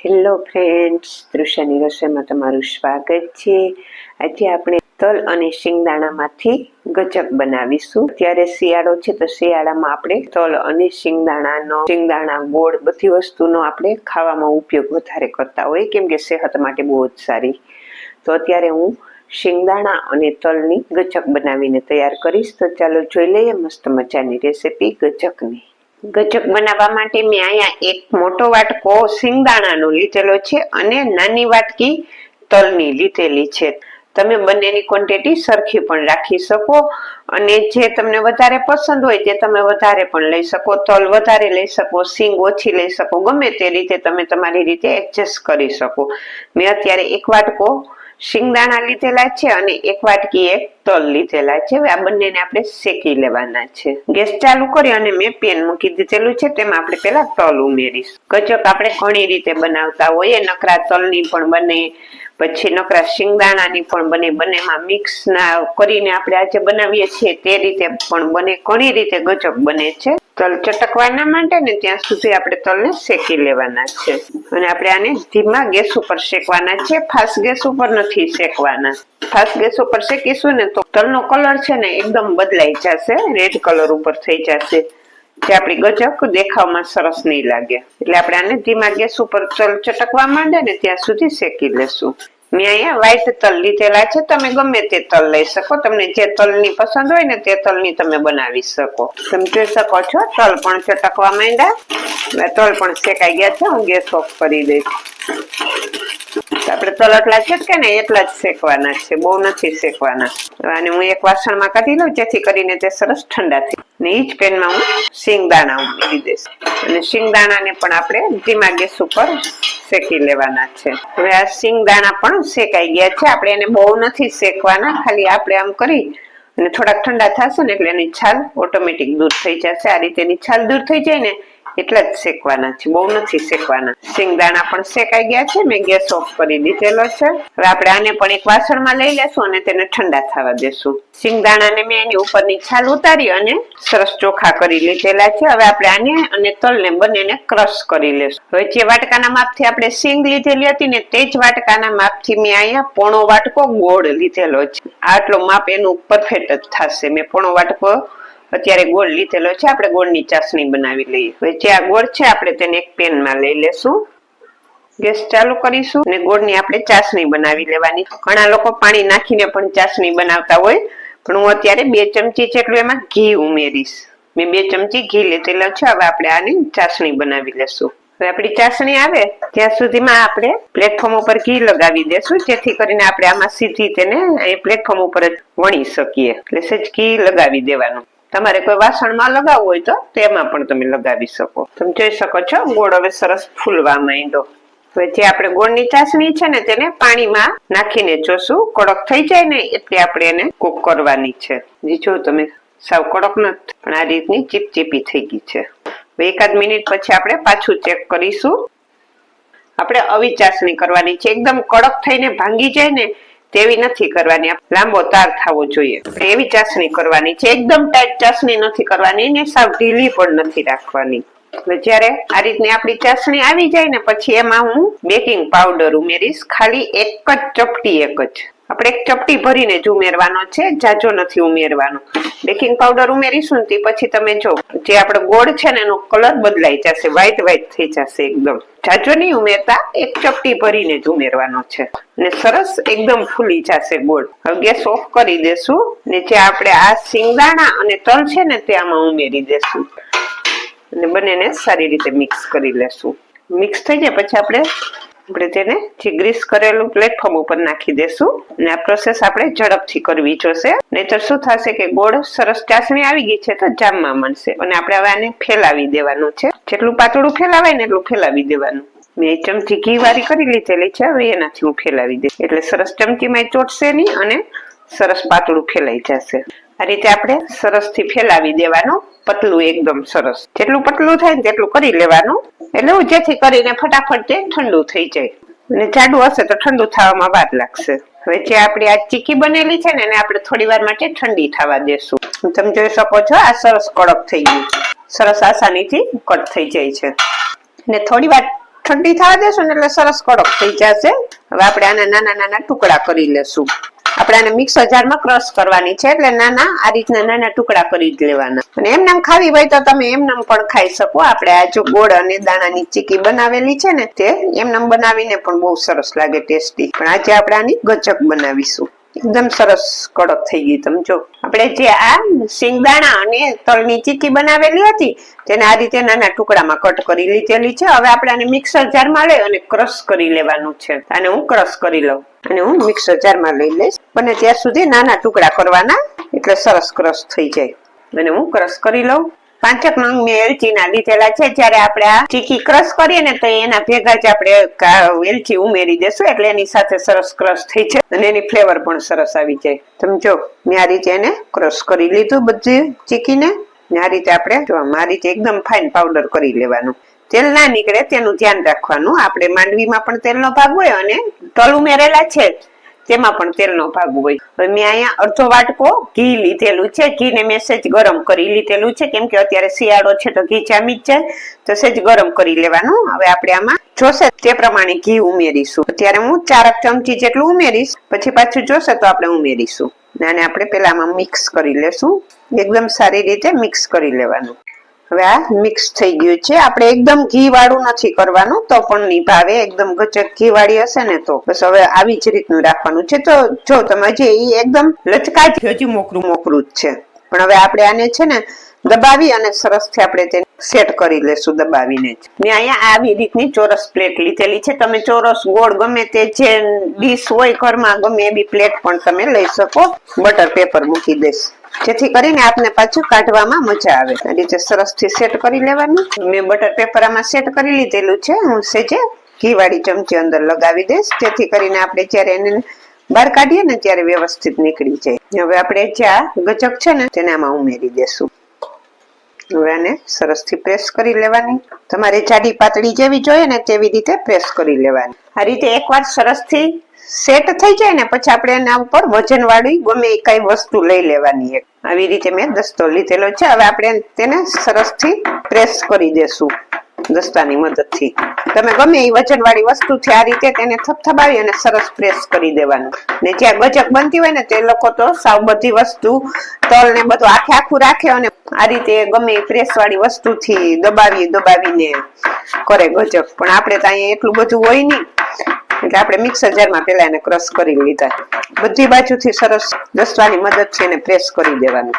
Hello friends તૃષાની રસોઈમાં તમારું સ્વાગત છે. આજે આપણે તલ અને શિંગદાણામાંથી ગજક બનાવીશું. અત્યારે શિયાળો છે તો શિયાળામાં આપણે તલ અને શિંગદાણાનો, શિંગદાણા ગોળ બધી વસ્તુનો આપણે ખાવામાં ઉપયોગ વધારે કરતા હોય કેમ કે સેહત માટે બહુ જ સારી. તો અત્યારે હું શિંગદાણા અને તલની ગજક બનાવીને તૈયાર કરીશ. તો ચાલો જોઈ લઈએ મસ્ત મજાની રેસીપી ગજકની. ગજક બનાવવા માટે મેં અહીંયા એક મોટો વાટકો સિંગદાણાનો લીધેલો છે અને નાની વાટકી તલની લીધેલી છે. તમે બંનેની ક્વોન્ટિટી સરખી પણ રાખી શકો અને જે તમને વધારે પસંદ હોય તે તમે વધારે પણ લઈ શકો. તલ વધારે લઈ શકો, સિંગ ઓછી લઈ શકો, ગમે તે રીતે તમે તમારી રીતે એડજસ્ટ કરી શકો. મેં અત્યારે એક વાટકો શિંગદાણા લીધેલા છે અને એક વાટકી એક તલ લીધેલા છે. હવે આ બંનેને આપણે શેકી લેવાના છે. ગેસ ચાલુ કરી અને મેં પેન મૂકી દીધેલું છે. તેમાં આપણે પેલા તલ ઉમેરીશું. કચક આપણે ઘણી રીતે બનાવતા હોઈએ નકરા તલની પણ બને પછી નકરા શિંગદાણાની પણ બને, બંનેમાં મિક્સ ના કરીને આપણે આજે બનાવીએ છીએ, તે રીતે પણ બને, ઘણી રીતે ગજબ બને છે. તલ ચટકવાના માટે ને ત્યાં સુધી આપણે તલને શેકી લેવાના છે. અને આપણે આને ધીમા ગેસ ઉપર શેકવાના છે ફાસ્ટ ગેસ ઉપર નથી શેકવાના. ફાસ્ટ ગેસ ઉપર શેકીશું ને તો તલનો કલર છે ને એકદમ બદલાઈ જશે, રેડ કલર ઉપર થઈ જશે. જે આપણી ગજક દેખાવમાં સરસ નહીં લાગે. એટલે આપણે આને ધીમા ગેસ ઉપર તલ ચટકવા માંડે ને ત્યાં સુધી શેકી લેશું. મેં અહીંયા વ્હાઈટ તલ લીધેલા છે, તમે ગમે તે તલ લઈ શકો. તમને જે તલની પસંદ હોય ને તે તલની તમે બનાવી શકો. તમે શકો છો, તલ પણ ચટકવા માંડ્યા. તલ પણ શેકાઈ ગયા છે, હું ગેસ ઓફ કરી દઈશ. આપણે તલ એટલા છે ને એટલા જ શેકવાના છે, બહુ નથી શેકવાના. અને હું એક વાસણમાં કાઢી લઉં, જેથી કરીને તે સરસ ઠંડા થઈ ને એ જ પેનમાં હું શિંગદાણા ઉમેરી દઈશ. અને શિંગદાણાને પણ આપણે ધીમા ગેસ ઉપર શેકી લેવાના છે. હવે આ શિંગદાણા પણ શેકાઈ ગયા છે. આપણે એને બહુ નથી શેકવાના. ખાલી આપણે આમ કરી અને થોડાક ઠંડા થશે ને એટલે એની છાલ ઓટોમેટિક દૂર થઈ જશે. આ રીતે એની છાલ દૂર થઈ જાય ને એટલા જ શેકવાના છે. બહુ નથી શેકવાના. શિંગદાણા પણ શેકાઈ ગયા છે. મેં ગેસ ઓફ કરી દીધેલો છે. હવે આપણે આને પણ એક વાસણમાં લઈ લેશું અને તેને ઠંડા થવા દેશું. શિંગદાણાને મેં એની ઉપરની છાલ ઉતારી અને સરસ ચોખા કરી લીધેલા છે. હવે આપણે આને અને તલને બંનેને ક્રશ કરી લેશું. હવે જે વાટકાના માપથી આપણે સિંગ લીધેલી હતી ને તે જ વાટકાના માપથી મેં અહીંયા પોણો વાટકો ગોળ લીધેલો છે. આટલો માપ એનું પરફેક્ટ જ થશે. મેં પોણો વાટકો અત્યારે ગોળ લીધેલો છે, આપણે ગોળની ચાસણી બનાવી લઈએ. જે આ ગોળ છે, આપણે તેને એક પેનમાં લઈ લેશું. ગેસ ચાલુ કરીશું અને ગોળની આપણે ચાસણી બનાવી લેવાની. ઘણા લોકો પાણી નાખીને પણ ચાસણી બનાવતા હોય, પણ હું અત્યારે બે ચમચી જેટલું એમાં ઘી ઉમેરીશ. મેં બે ચમચી ઘી લીધેલો છે, હવે આપણે આની ચાસણી બનાવી લેશું. હવે આપણી ચાસણી આવે, ત્યાં સુધીમાં આપણે પ્લેટફોર્મ ઉપર ઘી લગાવી દેશું, જેથી કરીને આપણે આમાં સીધી તેને એ પ્લેટફોર્મ ઉપર જ વણી શકીએ. એટલે સહેજ ઘી લગાવી દેવાનું. તમારે કોઈ વાસણમાં લગાવવું હોય તો તેમાં પણ તમે લગાવી શકો. તમે જોઈ શકો છો, ગોળ હવે સરસ ફૂલવા માંડ્યો. હવે જે આપણે ગોળની ચાસણી છે ને તેને પાણીમાં નાખીને જોશું કડક થઈ જાય ને એટલે આપણે એને કૂક કરવાની છે. જે તમે સાવ કડક નથી પણ આ રીતની ચીપચીપી થઈ ગઈ છે. એકાદ મિનિટ પછી આપણે પાછું ચેક કરીશું. આપણે આવી ચાસણી કરવાની છે. એકદમ કડક થઈને ભાંગી જાય ને તેવી નથી કરવાની. લાંબો તાર થવો જોઈએ. એવી ચાસણી કરવાની છે. એકદમ ટાઈટ ચાસણી નથી કરવાની ને સાવ ઢીલી પણ નથી રાખવાની. એટલે જ્યારે આ રીતની આપણી ચાસણી આવી જાય ને પછી એમાં હું બેકિંગ પાવડર ઉમેરીશ. ખાલી એક જ ચપટી એક જ. આપણે એક ચપટી ભરીને જ ઉમેરવાનો છે, જાજો નથી ઉમેરવાનો. બેકિંગ પાવડર ઉમેરીશું ને પછી તમે જો, જે આપણો ગોળ છે ને એનો કલર બદલાઈ જશે વ્હાઈટ વ્હાઈટ થઈ જશે એકદમ. જાજો નહીં ઉમેરતા, એક ચપટી ભરીને જ ઉમેરવાનો છે. ને સરસ એકદમ ફૂલી જશે ગોળ. હવે ગેસ ઓફ કરી દેશું ને જે આપણે આ સિંગદાણા અને તલ છે ને તે આમાં ઉમેરી દેશું. અને બંનેને સારી રીતે મિક્સ કરી લેશું. મિક્સ થઈ જાય, પછી આપણે આપણે તેને જે ગ્રીસ કરેલું પ્લેટફોર્મ ઉપર નાખી દેશું અને આ પ્રોસેસ આપણે ઝડપથી કરવી જોશે. નહીતર શું થશે કે ગોળ સરસ ચાસણી આવી ગઈ છે તો જામમાં મળશે અને આપણે હવે આને ફેલાવી દેવાનું છે. જેટલું પાતળું ફેલાવાય ને એટલું ફેલાવી દેવાનું. મેં ચમચી ઘી વારી કરી લીધેલી છે, હવે એનાથી હું ફેલાવી દઈશ. એટલે સરસ ચમચીમાં ચોટશે નહીં અને સરસ પાતળું ફેલાઈ જશે. આ રીતે આપણે સરસથી ફેલાવી દેવાનું. પતલું એકદમ સરસ. જેટલું પતલું થાય ને તેટલું કરી લેવાનું. એટલે જેથી કરીને ફટાફટ તે ઠંડુ થઈ જાય. અને જાડું હશે તો ઠંડુ થવામાં વાર લાગશે. હવે જે આપણી આ ચીકી બનેલી છે ને એને આપણે થોડી વાર માટે ઠંડી થવા દેશું. તમે જોઈ શકો છો, આ સરસ કડક થઈ ગયું. સરસ આસાનીથી કટ થઈ જાય છે. ને થોડી વાર ઠંડી થવા દેશું ને એટલે સરસ કડક થઈ જશે. હવે આપણે આના નાના નાના ટુકડા કરી લેશું. આપણે આને મિક્સર જારમાં ક્રશ કરવાની છે. એટલે નાના, આ રીતના નાના ટુકડા કરી જ લેવાના. અને એમનામ ખાવી હોય તો તમે એમનામ પણ ખાઈ શકો. આપણે આ જો ગોળ અને દાણાની ચીકી બનાવેલી છે ને, તે એમનામ બનાવીને પણ બહુ સરસ લાગે ટેસ્ટી. પણ આજે આપણે આની ગચક બનાવીશું. એકદમ સરસ કડક થઈ ગઈ તમે જો. આપણે જે આ સિંગદાણા અને તલની ચીકી બનાવેલી હતી, તેને આ રીતે નાના ટુકડામાં કટ કરી લીધેલી છે. હવે આપણે આને મિક્સર જારમાં લઈ અને ક્રશ કરી લેવાનું છે. આને હું ક્રશ કરી લઉં. અને હું મિક્સર જારમાં લઈ લઈશ. અને ત્યાં સુધી નાના ટુકડા કરવાના, એટલે સરસ ક્રશ થઈ જાય. અને હું ક્રશ કરી લઉં. પાંચક નંગ મેં એલચીના લીધેલા છે, જ્યારે આપણે આ ચીકી ક્રશ કરીએ ને, તો એના ભેગા જ આપણે એલચી ઉમેરી દેશું, એટલે એની સાથે સરસ ક્રશ થઈ છે અને એની ફ્લેવર પણ સરસ આવી જાય. તમે મેં આ રીતે એને ક્રશ કરી લીધું બધી ચીકીને. ને આ રીતે આપણે જો, આ રીતે એકદમ ફાઇન પાવડર કરી લેવાનું. તેલ ના નીકળે, તેનું ધ્યાન રાખવાનું. આપણે માંડવીમાં પણ તેલનો ભાગ હોય અને તલ ઉમેરેલા છે. તેમાં પણ તેલનો ભાગ હોય. હવે મેં અહીંયા અડધો વાટકો ઘી લીધેલું છે. ઘીને મેં સેજ ગરમ કરી લીધેલું છે. કેમ કે અત્યારે શિયાળો છે તો ઘી જામી જ જાય. તો સેજ ગરમ કરી લેવાનું. હવે આપણે આમાં જોશે તે પ્રમાણે ઘી ઉમેરીશું. અત્યારે હું ચારક ચમચી જેટલું ઉમેરીશ. પછી પાછું જોશે તો આપણે ઉમેરીશું. અને આપણે પેલા આમાં મિક્સ કરી લેશું. એકદમ સારી રીતે મિક્સ કરી લેવાનું. હવે આ મિક્સ થઈ ગયું છે. આપણે એકદમ ઘી વાળું નથી કરવાનું તો પણ નહીં ભાવે એકદમ ગચક ઘી વાળી હશે ને તો. બસ હવે આવી જ રીતનું રાખવાનું છે. તો જો તમે જે એ એકદમ લચકા જ હજી મોકરું મોકરું જ છે. પણ હવે આપણે આને છે ને દબાવી અને સરસથી આપણે તેને સેટ કરી લેશું દબાવીને જ. મેં અહીંયા આવી રીતની ચોરસ પ્લેટ લીધેલી છે. તમે ચોરસ ગોળ ગમે તે જે ડીશ હોય ઘરમાં ગમે એવી પ્લેટ પણ તમે લઈ શકો. બટર પેપર મૂકી દઈશ. જેથી કરીને આપને પાછું કાઢવામાં મજા આવે. રીતે સરસથી સેટ કરી લેવાનું. મેં બટર પેપર આમાં સેટ કરી લીધેલું છે. હું સેજે ઘી વાળી ચમચી અંદર લગાવી દઈશ. જેથી કરીને આપણે જ્યારે એને બહાર કાઢીએ ને ત્યારે વ્યવસ્થિત નીકળી જાય. હવે આપણે જે આ ગચક છે ને, તેને આમાં ઉમેરી દેશું. હવે આને સરસથી પ્રેસ કરી લેવાની. તમારે જાડી પાતળી જેવી જોઈએ ને તેવી રીતે પ્રેસ કરી લેવાની. આ રીતે એકવાર સરસથી સેટ થઈ જાય ને, પછી આપણે એના ઉપર વજન વાળી ગમે એ કઈ વસ્તુ લઈ લેવાની એક. આવી રીતે મેં દસ્તો લીધેલો છે. હવે આપણે તેને સરસથી પ્રેસ કરી દેશું દસ્તાની મદદથી. તમે ગમે એ વજન વાળી વસ્તુથી આ રીતે તેને થપથપાવી અને સરસ પ્રેસ કરી દેવાનું. ને જ્યાં ગજક બનતી હોય ને, તે લોકો તો સાવ બધી વસ્તુ, તલ ને બધું આખે આખું રાખે અને આ રીતે ગમે એ પ્રેસ વાળી વસ્તુથી દબાવી દબાવીને કરે ગજક. પણ આપણે તો અહીંયા એટલું બધું હોય નહીં. એટલે આપણે મિક્સર જારમાં પેલા એને ક્રશ કરી લીધા. બધી બાજુથી સરસ દસવાની મદદથી એને પ્રેસ કરી દેવાનું.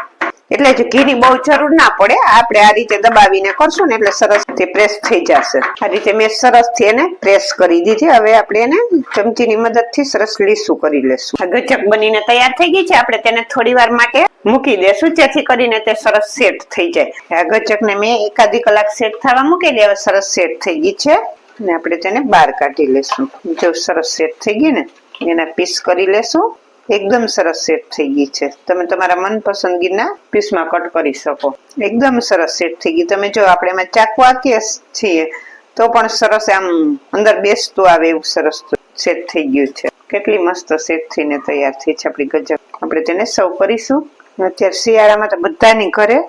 એટલે જ ઘીની બહુ જરૂર ના પડે, આપણે આ રીતે દબાવીને કરશું ને એટલે સરસ પ્રેસ થઈ જશે. આ રીતે મેં સરસથી એને પ્રેસ કરી દીધી. હવે આપણે એને ચમચીની મદદથી સરસ લીસું કરી લેશું. આ બનીને તૈયાર થઈ ગઈ છે. આપણે તેને થોડી વાર માટે મૂકી દેશું. જેથી કરીને તે સરસ સેટ થઈ જાય. આ ગચકને મેં એકાદી કલાક સેટ થવા મૂકેલી હવે સરસ સેટ થઈ ગઈ છે. અને આપણે તેને બહાર કાઢી લેશું. જો સરસ સેટ થઈ ગઈ ને, એના પીસ કરી લેશું. એકદમ સરસ સેટ થઈ ગઈ છે. તમે તમારા મનપસંદગીના પીસમાં કટ કરી શકો. એકદમ સરસ સેટ થઈ ગઈ. તમે જો આપણે એમાં ચાકુ આકીએ છીએ, તો પણ સરસ આમ અંદર બેસતું આવે એવું સરસ સેટ થઈ ગયું છે. કેટલી મસ્ત સેટ થઈને તૈયાર થઈ છે આપણી ગજક. આપણે તેને સર્વ કરીશું. અત્યારે શિયાળામાં તો બધાની ઘરે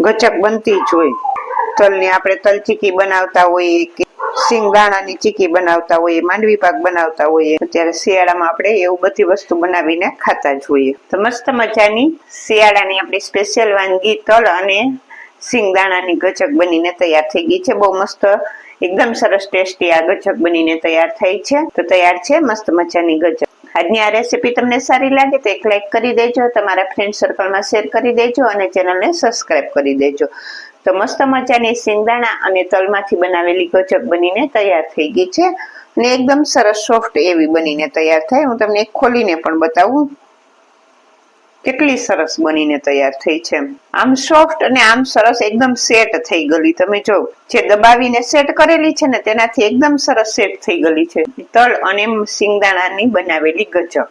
ગચક બનતી જ હોય. તલની આપણે તલ ચીકી બનાવતા હોઈએ કે સિંગદાણાની ચીકી બનાવતા હોઈએ, માંડવી પાક બનાવતા હોઈએ. ત્યારે શિયાળામાં આપણે એવું બધી વસ્તુ બનાવીને ખાતા જ હોઈએ. તો મસ્ત મજાની શિયાળાની આપણી સ્પેશિયલ વાનગી તલ અને સિંગદાણાની ગચક બનીને તૈયાર થઈ ગઈ છે. બહુ મસ્ત, એકદમ સરસ ટેસ્ટી આ ગચક બનીને તૈયાર થઈ છે. તો તૈયાર છે મસ્ત મજાની ગચક આજની આ રેસીપી તમને સારી લાગે તો એક લાઇક કરી દેજો, તમારા ફ્રેન્ડ સર્કલમાં શેર કરી દેજો અને ચેનલને સબસ્ક્રાઇબ કરી દેજો. તો મસ્ત મજાની સિંગદાણા અને તલમાંથી બનાવેલી ગજક બનીને તૈયાર થઈ ગઈ છે અને એકદમ સરસ સોફ્ટ એવી બનીને તૈયાર થાય. હું તમને ખોલીને પણ બતાવું. કેટલી સરસ બનીને તૈયાર થઈ છે. આમ સોફ્ટ અને આમ સરસ એકદમ સેટ થઈ ગયેલી તમે જો જે દબાવીને સેટ કરેલી છે ને તેનાથી એકદમ સરસ સેટ થઈ ગયેલી છે. તલ અને સિંગદાણાની બનાવેલી ગજક